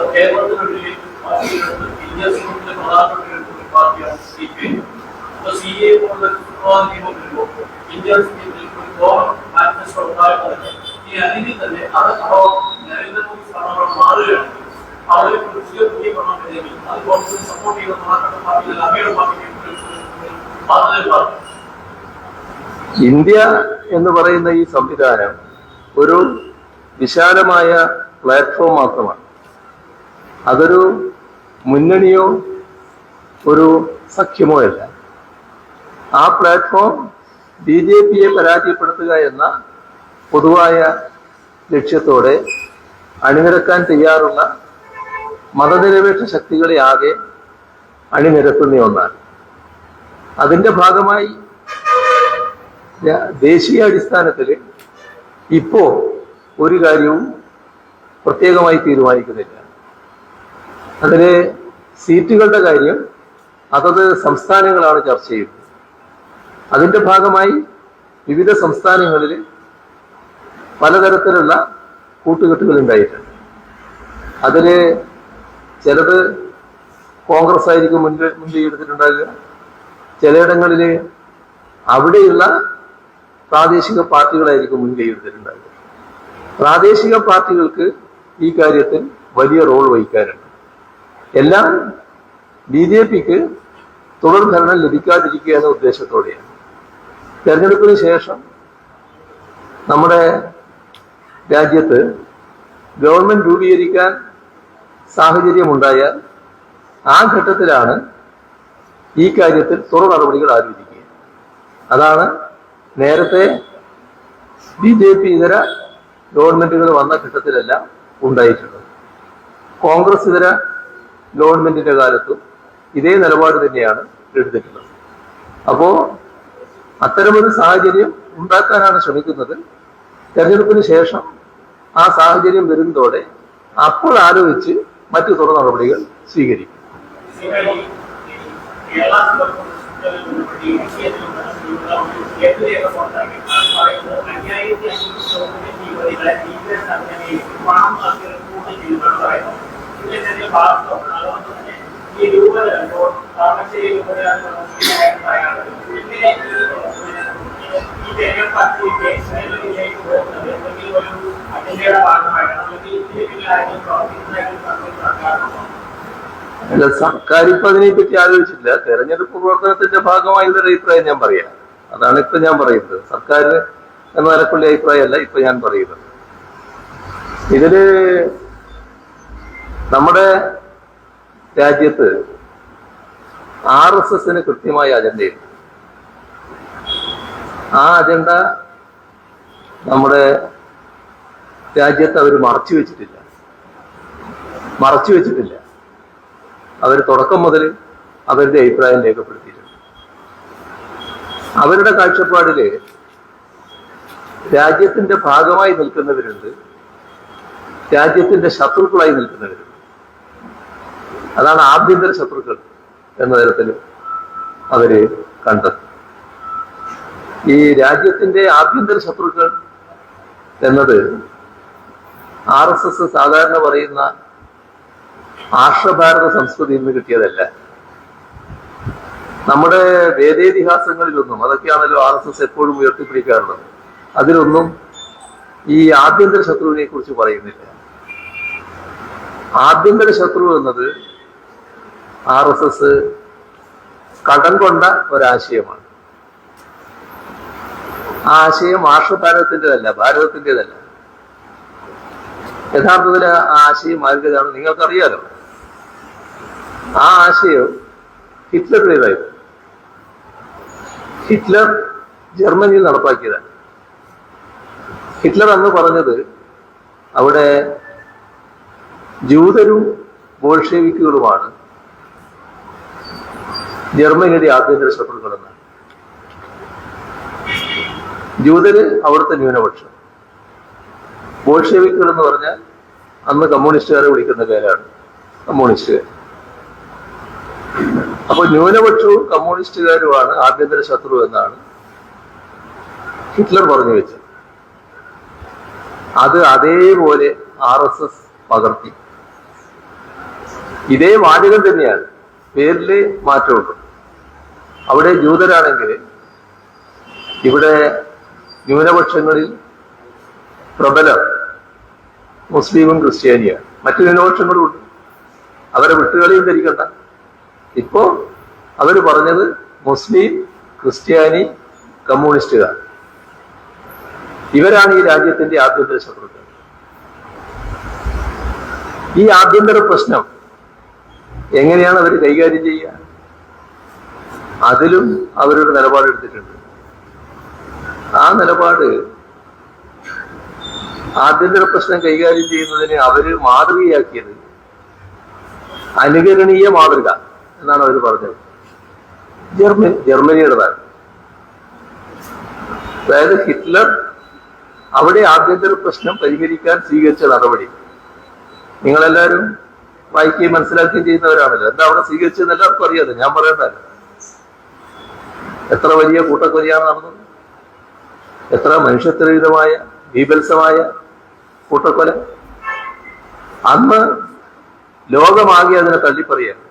ഒരു ഇന്ത്യ എന്ന് പറയുന്ന ഈ സംവിധാനം ഒരു വിശാലമായ പ്ലാറ്റ്ഫോം മാത്രമാണ്. അതൊരു മുന്നണിയോ ഒരു സഖ്യമോ അല്ല. ആ പ്ലാറ്റ്ഫോം ബി ജെ പിയെ പരാജയപ്പെടുത്തുക എന്ന പൊതുവായ ലക്ഷ്യത്തോടെ അണിനിരക്കാൻ തയ്യാറുള്ള മതനിരപേക്ഷ ശക്തികളെ ആകെ അണിനിരത്തുന്ന ഒന്നാണ്. അതിന്റെ ഭാഗമായി ദേശീയ അടിസ്ഥാനത്തിൽ ഇപ്പോ ഒരു കാര്യവും പ്രത്യേകമായി തീരുമാനിക്കുന്നില്ല. അതിലെ സീറ്റുകളുടെ കാര്യം അതത് സംസ്ഥാനങ്ങളാണ് ചർച്ച ചെയ്യുന്നത്. അതിന്റെ ഭാഗമായി വിവിധ സംസ്ഥാനങ്ങളിൽ പലതരത്തിലുള്ള കൂട്ടുകെട്ടുകൾ ഉണ്ടായിട്ടുണ്ട്. അതിൽ ചിലത് കോൺഗ്രസ് ആയിരിക്കും മുൻപ് മുൻകൈ എടുത്തിട്ടുണ്ടാകുക ചിലയിടങ്ങളിൽ അവിടെയുള്ള പ്രാദേശിക പാർട്ടികളായിരിക്കും മുൻകൈ എടുത്തിട്ടുണ്ടാകുക പ്രാദേശിക പാർട്ടികൾക്ക് ഈ കാര്യത്തിൽ വലിയ റോൾ വഹിക്കാനുണ്ട് എല്ലാം ബി ജെ പിക്ക് തുടർ ഭരണം ലഭിക്കാതിരിക്കുക എന്ന ഉദ്ദേശത്തോടെയാണ്. തെരഞ്ഞെടുപ്പിന് ശേഷം നമ്മുടെ രാജ്യത്ത് ഗവൺമെന്റ് രൂപീകരിക്കാൻ സാഹചര്യമുണ്ടായാൽ ആ ഘട്ടത്തിലാണ് ഈ കാര്യത്തിൽ തുടർ നടപടികൾ ആരംഭിക്കുക. അതാണ് നേരത്തെ ബി ജെ പി ഇതര ഗവൺമെന്റുകൾ വന്ന ഘട്ടത്തിലെല്ലാം ഉണ്ടായിട്ടുള്ളത്. കോൺഗ്രസ് ഇതര ഗവൺമെന്റിന്റെ കാലത്തും ഇതേ നിലപാട് തന്നെയാണ് എടുത്തിട്ടുള്ളത്. അപ്പോ അത്തരമൊരു സാഹചര്യം ഉണ്ടാക്കാനാണ് ശ്രമിക്കുന്നത്. തെരഞ്ഞെടുപ്പിന് ശേഷം ആ സാഹചര്യം വരുന്നതോടെ അപ്പോൾ ആലോചിച്ച് മറ്റു തുടർ നടപടികൾ സ്വീകരിക്കും. ഈ ഭാഗമായിട്ട് അല്ല സർക്കാർ ഇപ്പൊ അതിനെപ്പറ്റി ആലോചിച്ചില്ല തെരഞ്ഞെടുപ്പ് പ്രവർത്തനത്തിന്റെ ഭാഗമായുള്ള ഒരു അഭിപ്രായം ഞാൻ പറയാം. അതാണ് ഇപ്പൊ ഞാൻ പറയുന്നത്. സർക്കാർ എന്ന നിലക്കുള്ള അഭിപ്രായമല്ല ഇപ്പൊ ഞാൻ പറയുന്നത്. ഇതിൽ നമ്മുടെ രാജ്യത്ത് ആർ എസ് എസിന് കൃത്യമായ അജണ്ടയുണ്ട് ആ അജണ്ട നമ്മുടെ രാജ്യത്ത് അവർ മറച്ചു വെച്ചിട്ടില്ല. മറച്ചു വെച്ചിട്ടില്ല. അവർ തുടക്കം മുതൽ അവരുടെ അഭിപ്രായം രേഖപ്പെടുത്തിയിട്ടുണ്ട്. അവരുടെ കാഴ്ചപ്പാടിൽ രാജ്യത്തിന്റെ ഭാഗമായി നിൽക്കുന്നവരുണ്ട്. രാജ്യത്തിന്റെ ശത്രുക്കളായി നിൽക്കുന്നവരുണ്ട്. അതാണ് ആഭ്യന്തര ശത്രുക്കൾ എന്ന തരത്തിൽ അവർ കണ്ടത്. ഈ രാജ്യത്തിന്റെ ആഭ്യന്തര ശത്രുക്കൾ എന്നത് ആർ എസ് എസ് സാധാരണ പറയുന്ന ആർഷഭാരത സംസ്കൃതിയിൽ നിന്ന് കിട്ടിയതല്ല. നമ്മുടെ വേദേതിഹാസങ്ങളിലൊന്നും അതൊക്കെയാണല്ലോ ആർ എസ് എസ് എപ്പോഴും ഉയർത്തിപ്പിടിക്കാറുള്ളത്. അതിലൊന്നും ഈ ആഭ്യന്തര ശത്രുവിനെ കുറിച്ച് പറയുന്നില്ല. ആഭ്യന്തര ശത്രു എന്നത് ആർ എസ് എസ് കടം കൊണ്ട ഒരാശയമാണ്. ആ ആശയം ആർഷഭാരതത്തിന്റെതല്ല ഭാരതത്തിന്റെതല്ല. യഥാർത്ഥത്തിൽ ആ ആശയം ആരുടേതാണ് നിങ്ങൾക്കറിയാലോ? ആ ആശയം ഹിറ്റ്ലറുടേതായിരുന്നു. ഹിറ്റ്ലർ ജർമ്മനിയിൽ നടപ്പാക്കിയതാണ്. ഹിറ്റ്ലർ അന്ന് പറഞ്ഞത് അവിടെ ജൂതരും ബോൾഷേവിക്കുകളുമാണ് ജർമ്മനിയുടെ ആഭ്യന്തര ശത്രുക്കളെന്നാണ് ജൂതര് അവിടുത്തെ ന്യൂനപക്ഷം. ബോൾഷെവിക്കുകൾ എന്ന് പറഞ്ഞാൽ അന്ന് കമ്മ്യൂണിസ്റ്റുകാരെ വിളിക്കുന്ന പേരാണ്. കമ്മ്യൂണിസ്റ്റുകാർ അപ്പൊ ന്യൂനപക്ഷവും കമ്മ്യൂണിസ്റ്റുകാരുമാണ് ആഭ്യന്തര ശത്രു എന്നാണ് ഹിറ്റ്ലർ പറഞ്ഞു വെച്ചത്. അത് അതേപോലെ ആർ എസ് എസ് പകർത്തി. ഇതേ വാചകം തന്നെയാണ് പേരിൽ മാറ്റമുണ്ട്. അവിടെ ജൂതരാണെങ്കിൽ ഇവിടെ ന്യൂനപക്ഷങ്ങളിൽ പ്രബലം മുസ്ലിമും ക്രിസ്ത്യാനിയാണ്. മറ്റു ന്യൂനപക്ഷങ്ങളും ഉണ്ട് അവരെ വിട്ടുകളിയും ധരിക്കണ്ട. ഇപ്പോ അവർ പറഞ്ഞത് മുസ്ലിം ക്രിസ്ത്യാനി കമ്മ്യൂണിസ്റ്റുകാർ. ഇവരാണ് ഈ രാജ്യത്തിന്റെ ആഭ്യന്തര ശത്രുക്കൾ. ഈ ആഭ്യന്തര പ്രശ്നം എങ്ങനെയാണ് അവർ കൈകാര്യം ചെയ്യുക? അതിലും അവരൊരു നിലപാടെടുത്തിട്ടുണ്ട് ആ നിലപാട് ആഭ്യന്തര പ്രശ്നം കൈകാര്യം ചെയ്യുന്നതിന് അവർ മാതൃകയാക്കിയത് അനുകരണീയ മാതൃക എന്നാണ് അവർ പറഞ്ഞത്. ജർമ്മനി ജർമ്മനിയുടേതാണ്. അതായത് ഹിറ്റ്ലർ അവിടെ ആഭ്യന്തര പ്രശ്നം പരിഹരിക്കാൻ സ്വീകരിച്ച നടപടി. നിങ്ങളെല്ലാവരും വായിക്കുകയും മനസ്സിലാക്കുകയും ചെയ്യുന്നവരാണല്ലോ. എന്താ അവിടെ സ്വീകരിച്ചതെന്ന് എല്ലാവർക്കും അറിയാതെ ഞാൻ പറയണ്ടല്ലോ എത്ര വലിയ കൂട്ടക്കൊലയാണ് നടന്നത്? എത്ര മനുഷ്യത്വരഹിതമായ ബീഭത്സമായ കൂട്ടക്കൊല? അന്ന് ലോകമാകെ അതിനെ തള്ളിപ്പറയാണ്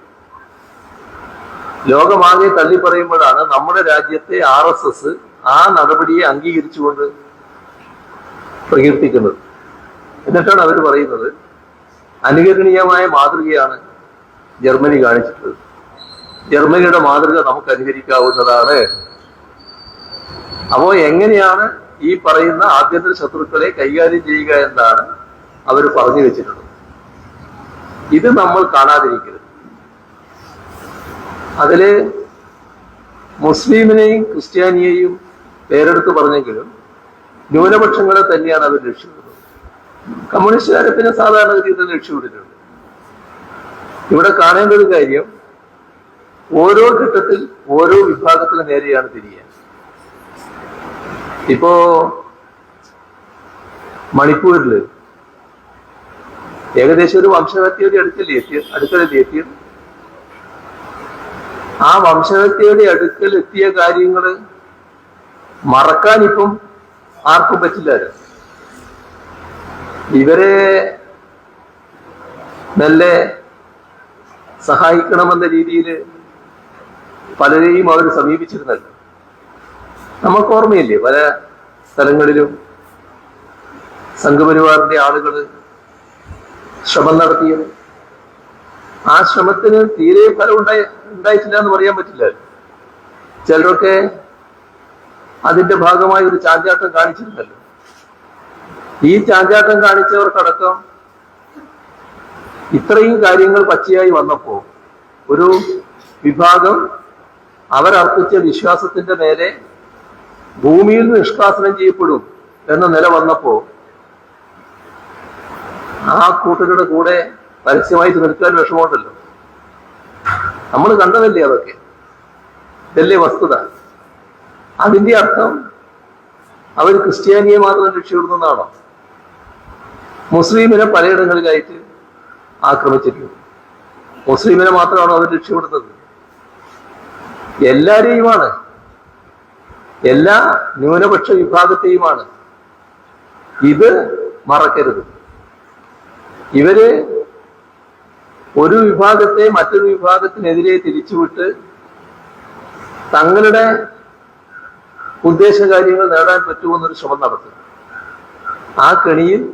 ലോകമാകെ തള്ളിപ്പറയുമ്പോഴാണ് നമ്മുടെ രാജ്യത്തെ ആർ എസ് എസ് ആ നടപടിയെ അംഗീകരിച്ചുകൊണ്ട് പ്രകീർത്തിക്കുന്നത്. എന്നിട്ടാണ് അവർ പറയുന്നത് അനുകരണീയമായ മാതൃകയാണ് ജർമ്മനി കാണിച്ചിട്ടുള്ളത്. ജർമ്മനിയുടെ മാതൃക നമുക്ക് അനുകരിക്കാവുന്നതാണ്. അപ്പോ എങ്ങനെയാണ് ഈ പറയുന്ന ആഭ്യന്തര ശത്രുക്കളെ കൈകാര്യം ചെയ്യുക എന്നാണ് അവർ പറഞ്ഞു വെച്ചിട്ടുള്ളത്. ഇത് നമ്മൾ കാണാതിരിക്കരുത്. അതിൽ മുസ്ലിമിനെയും ക്രിസ്ത്യാനിയെയും പേരെടുത്ത് പറഞ്ഞെങ്കിലും ന്യൂനപക്ഷങ്ങളെ തന്നെയാണ് അവർ രക്ഷപ്പെടുന്നത് കമ്മ്യൂണിസ്റ്റുകാരെ പിന്നെ സാധാരണഗതിയിൽ രക്ഷപ്പെട്ടിട്ടുണ്ട് ഇവിടെ കാണേണ്ട ഒരു കാര്യം ഓരോ ഘട്ടത്തിൽ ഓരോ വിഭാഗത്തിന് നേരെയാണ് തിരിയുക. ഇപ്പോ മണിപ്പൂരിൽ ഏകദേശം ഒരു വംശഹത്യയുടെ അടുക്കൽ എത്തിയ അടുക്കലല്ലേ എത്തിയത്? ആ വംശഹത്യയുടെ അടുക്കൽ എത്തിയ കാര്യങ്ങൾ മറക്കാൻ ഇപ്പം ആർക്കും പറ്റില്ല ഇവരെ നല്ല സഹായിക്കണമെന്ന രീതിയിൽ പലരെയും അവർ സമീപിച്ചിരുന്നത് നമുക്ക് ഓർമ്മയില്ലേ പല സ്ഥലങ്ങളിലും സംഘപരിവാറിന്റെ ആളുകൾ ശ്രമം നടത്തിയത്. ആ ശ്രമത്തിന് തീരെ ഫലം ഉണ്ടായി ഉണ്ടായിട്ടില്ല എന്ന് പറയാൻ പറ്റില്ല. ചിലരൊക്കെ അതിന്റെ ഭാഗമായി ഒരു ചാഞ്ചാട്ടം കാണിച്ചിരുന്നല്ലോ. ഈ ചാഞ്ചാട്ടം കാണിച്ചവർക്കടക്കം ഇത്രയും കാര്യങ്ങൾ പച്ചയായി വന്നപ്പോ ഒരു വിഭാഗം അവരർപ്പിച്ച വിശ്വാസത്തിന്റെ നേരെ ഭൂമിയിൽ നിന്ന് നിഷ്കാസനം ചെയ്യപ്പെടും എന്ന നില വന്നപ്പോ ആ കൂട്ടരുടെ കൂടെ പരസ്യമായി നിൽക്കാൻ വിഷമമുണ്ടല്ലോ. നമ്മൾ കണ്ടതല്ലേ അതൊക്കെ? ഇതല്ലേ വസ്തുത. അതിന്റെ അർത്ഥം അവർ ക്രിസ്ത്യാനിയെ മാത്രം രക്ഷപ്പെടുന്നതാണോ? മുസ്ലിമിനെ പലയിടങ്ങളിലായിട്ട് ആക്രമിച്ചിട്ടുണ്ട്. മുസ്ലിമിനെ മാത്രമാണോ അവർ രക്ഷപ്പെടുന്നത്? എല്ലാരെയുമാണ് എല്ലാ ന്യൂനപക്ഷ വിഭാഗത്തെയുമാണ്. ഇത് മറക്കരുത്. ഇവർ ഒരു വിഭാഗത്തെ മറ്റൊരു വിഭാഗത്തിനെതിരെ തിരിച്ചുവിട്ട് തങ്ങളുടെ ഉദ്ദേശകാര്യങ്ങൾ നേടാൻ പറ്റുമെന്നൊരു ശ്രമം നടത്തും. ആ കെണിയിൽ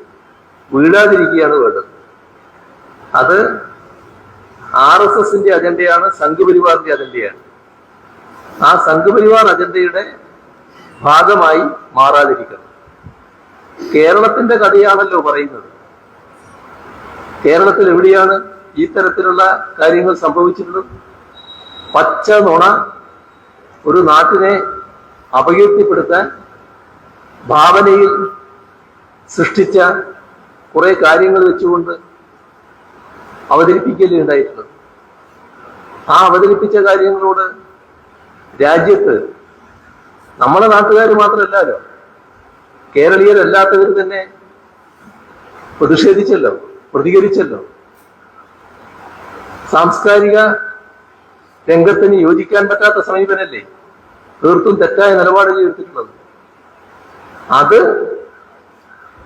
വീഴാതിരിക്കുകയാണ് വേണ്ടത്. അത് ആർ എസ് എസിന്റെ അജണ്ടയാണ് സംഘപരിവാറിന്റെ അജണ്ടയാണ്. ആ സംഘപരിവാർ അജണ്ടയുടെ ഭാഗമായി മാറാതിരിക്കണം. കേരളത്തിന്റെ കഥയാണല്ലോ പറയുന്നത്. കേരളത്തിൽ എവിടെയാണ് ഈ തരത്തിലുള്ള കാര്യങ്ങൾ സംഭവിച്ചിട്ടുള്ളത്? പച്ച നുണ ഒരു നാട്ടിനെ അപകീർത്തിപ്പെടുത്താൻ ഭാവനയിൽ സൃഷ്ടിച്ച കുറെ കാര്യങ്ങൾ വെച്ചുകൊണ്ട് അവതരിപ്പിക്കലേ ഉണ്ടായിട്ടുള്ളത്? ആ അവതരിപ്പിച്ച കാര്യങ്ങളോട് രാജ്യത്ത് നമ്മളെ നാട്ടുകാർ മാത്രമല്ലല്ലോ കേരളീയരല്ലാത്തവർ തന്നെ പ്രതിഷേധിച്ചല്ലോ പ്രതികരിച്ചല്ലോ. സാംസ്കാരിക രംഗത്തിന് യോജിക്കാൻ പറ്റാത്ത സമീപനല്ലേ തീർത്തും തെറ്റായ നിലപാടുകൾ എടുത്തിട്ടുള്ളത്? അത്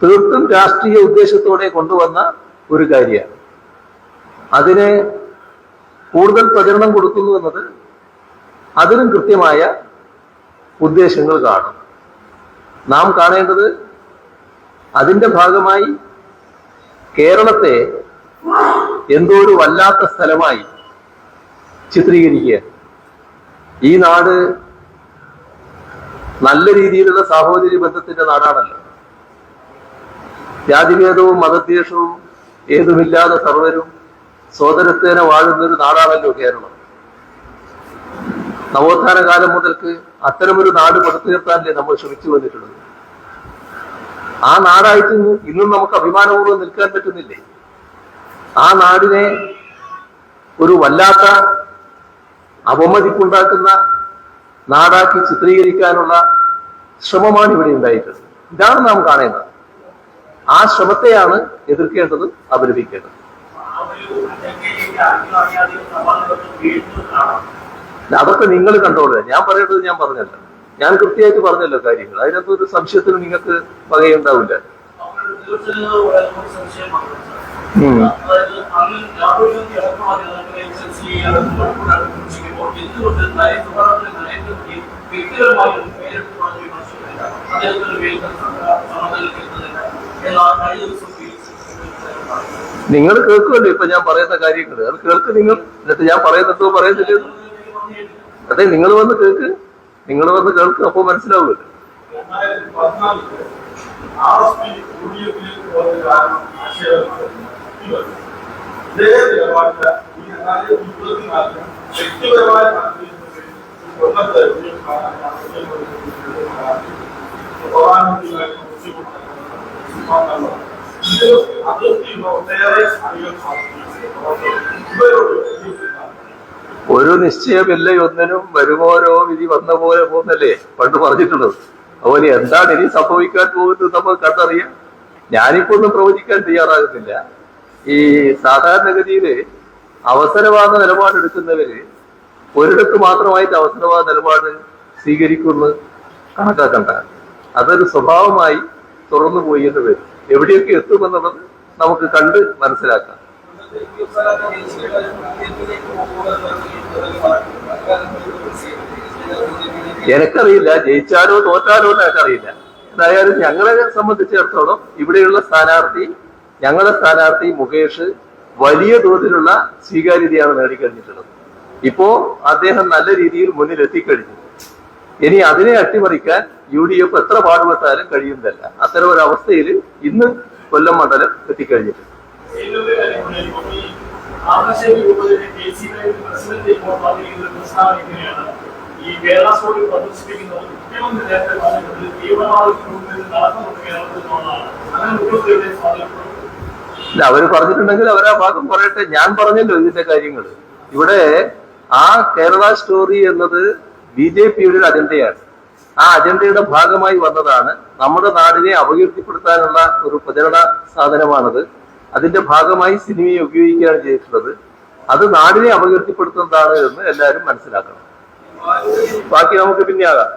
തീർത്തും രാഷ്ട്രീയ ഉദ്ദേശത്തോടെ കൊണ്ടുവന്ന ഒരു കാര്യമാണ്. അതിനെ കൂടുതൽ പ്രചരണം കൊടുക്കുന്നു എന്നത് അതിനും കൃത്യമായ ഉദ്ദേശങ്ങൾ കാണും. നാം കാണേണ്ടത് അതിന്റെ ഭാഗമായി കേരളത്തെ എന്തോ ഒരു വല്ലാത്ത സ്ഥലമായി ചിത്രീകരിക്കുക. ഈ നാട് നല്ല രീതിയിലുള്ള സാഹോദര്യ ബന്ധത്തിന്റെ നാടാണല്ലോ. ജാതിഭേദവും മതദ്വേഷവും ഏതുമില്ലാതെ സർവരും സോദരത്തേന വാഴുന്ന ഒരു നാടാണല്ലോ കേരളം. നവോത്ഥാന കാലം മുതൽക്ക് അത്തരമൊരു നാട് പടുത്തുയർത്താനല്ലേ നമ്മൾ ശ്രമിച്ചു വന്നിട്ടുള്ളത്? ആ നാടായിട്ട് ഇന്ന് നമുക്ക് അഭിമാനപൂർവം നിൽക്കാൻ പറ്റുന്നില്ലേ? ആ നാടിനെ ഒരു വല്ലാത്ത അപമതിപ്പുണ്ടാക്കുന്ന നാടാക്കി ചിത്രീകരിക്കാനുള്ള ശ്രമമാണ് ഇവിടെ ഉണ്ടായിട്ടുള്ളത്. ഇതാണ് നാം കാണേണ്ടത്. ആ ശ്രമത്തെയാണ് എതിർക്കേണ്ടത് അപലപിക്കേണ്ടത്. അതൊക്കെ നിങ്ങൾ കണ്ടോളുക ഞാൻ പറയേണ്ടത് ഞാൻ പറഞ്ഞല്ല ഞാൻ കൃത്യമായിട്ട് പറഞ്ഞല്ലോ കാര്യങ്ങൾ. അതിനകത്ത് ഒരു സംശയത്തിന് നിങ്ങൾക്ക് വകയുണ്ടാവില്ല. നിങ്ങൾ കേൾക്കുമല്ലോ ഇപ്പൊ ഞാൻ പറയുന്ന കാര്യങ്ങൾ അത് കേൾക്ക് നിങ്ങൾ. എന്നിട്ട് ഞാൻ പറയുന്നിട്ടോ പറയുന്നില്ല? അതെ നിങ്ങൾ വന്ന് കേൾക്ക് നിങ്ങൾ വന്ന് കേൾക്ക് അപ്പോൾ ഡി എഫ് ഒരു നിശ്ചയമില്ല ഒന്നിനും വരുമോരോ വിധി വന്ന പോലെ പോകുന്നല്ലേ? പണ്ട് പറഞ്ഞിട്ടുള്ളത്. അതുപോലെ എന്താണ് ഇനി സംഭവിക്കാൻ പോകുന്നത് നമ്മൾ കണ്ടറിയാം. ഞാനിപ്പോ ഒന്നും പ്രവചിക്കാൻ തയ്യാറാകുന്നില്ല. ഈ സാധാരണഗതിയിൽ അവസരവാദ നിലപാടെടുക്കുന്നവര് ഒരിടത്ത് മാത്രമായിട്ട് അവസരവാദ നിലപാട് സ്വീകരിക്കുമെന്ന് കണക്കാക്കണ്ട. അതൊരു സ്വഭാവമായി തുറന്നു പോയി എന്ന് വരും. എവിടെയൊക്കെ എത്തുമെന്നുള്ളത് നമുക്ക് കണ്ട് മനസ്സിലാക്കാം. എനക്കറിയില്ല ജയിച്ചാലോ തോറ്റാലോ എന്ന് എനിക്കറിയില്ല. എന്തായാലും ഞങ്ങളെ സംബന്ധിച്ചിടത്തോളം ഇവിടെയുള്ള സ്ഥാനാർത്ഥി ഞങ്ങളുടെ സ്ഥാനാർത്ഥി മുകേഷ് വലിയ തോതിലുള്ള സ്വീകാര്യതയാണ് നേടിക്കഴിഞ്ഞിട്ടുള്ളത്. ഇപ്പോ അദ്ദേഹം നല്ല രീതിയിൽ മുന്നിൽ എത്തിക്കഴിഞ്ഞു ഇനി അതിനെ അട്ടിമറിക്കാൻ യു ഡി എഫ് എത്ര പാടുപെട്ടാലും കഴിയുന്നതല്ല. അത്തരം ഒരു അവസ്ഥയിൽ ഇന്ന് കൊല്ലം മണ്ഡലം എത്തിക്കഴിഞ്ഞിട്ടുണ്ട്. സ്വാധീനം ഇല്ല അവർ പറഞ്ഞിട്ടുണ്ടെങ്കിൽ അവരാ ഭാഗം പറയട്ടെ. ഞാൻ പറഞ്ഞല്ലോ ഇതിന്റെ കാര്യങ്ങൾ. ഇവിടെ ആ കേരള സ്റ്റോറി എന്നത് ബി ജെ പിയുടെ ഒരു അജണ്ടയാണ്. ആ അജണ്ടയുടെ ഭാഗമായി വന്നതാണ് നമ്മുടെ നാടിനെ അപകീർത്തിപ്പെടുത്താനുള്ള ഒരു പ്രചരണ സാധനമാണത്. അതിന്റെ ഭാഗമായി സിനിമയെ ഉപയോഗിക്കുകയാണ് ചെയ്തിട്ടുള്ളത്. അത് നാടിനെ അപകീർത്തിപ്പെടുത്തുന്നതാണ് എന്ന് എല്ലാവരും മനസ്സിലാക്കണം. ബാക്കി നമുക്ക് പിന്നെ ആകാം.